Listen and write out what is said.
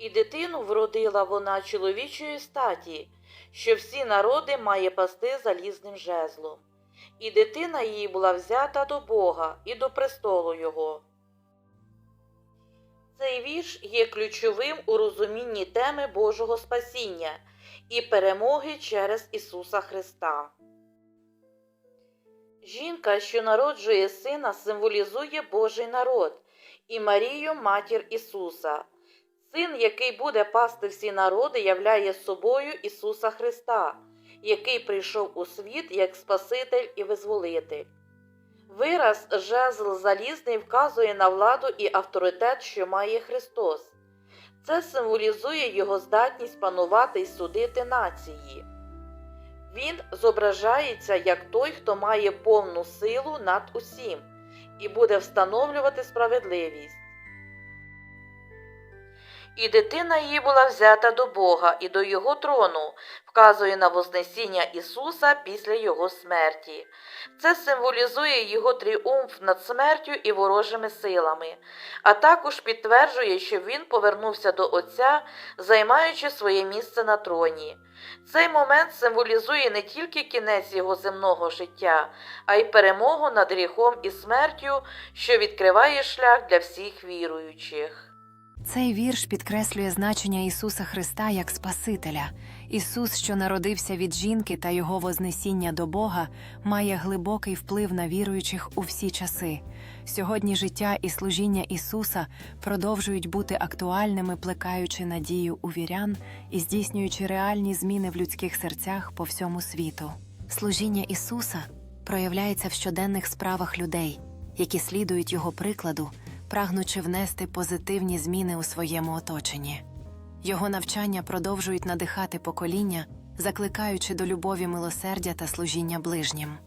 І дитину вродила вона чоловічої статі, що всі народи має пасти залізним жезлом. І дитина її була взята до Бога і до престолу Його. Цей вірш є ключовим у розумінні теми Божого спасіння і перемоги через Ісуса Христа. Жінка, що народжує сина, символізує Божий народ і Марію, матір Ісуса. Син, який буде пасти всі народи, являє собою Ісуса Христа, який прийшов у світ як Спаситель і Визволитель. Вираз жезл залізний вказує на владу і авторитет, що має Христос. Це символізує його здатність панувати і судити нації. Він зображається як той, хто має повну силу над усім і буде встановлювати справедливість. І дитина її була взята до Бога і до Його трону, вказує на Вознесіння Ісуса після Його смерті. Це символізує Його тріумф над смертю і ворожими силами, а також підтверджує, що Він повернувся до Отця, займаючи своє місце на троні. Цей момент символізує не тільки кінець його земного життя, а й перемогу над гріхом і смертю, що відкриває шлях для всіх віруючих. Цей вірш підкреслює значення Ісуса Христа як Спасителя. Ісус, що народився від жінки та його вознесіння до Бога, має глибокий вплив на віруючих у всі часи. Сьогодні життя і служіння Ісуса продовжують бути актуальними, плекаючи надію у вірян і здійснюючи реальні зміни в людських серцях по всьому світу. Служіння Ісуса проявляється в щоденних справах людей, які слідують Його прикладу, прагнучи внести позитивні зміни у своєму оточенні. Його навчання продовжують надихати покоління, закликаючи до любові милосердя та служіння ближнім.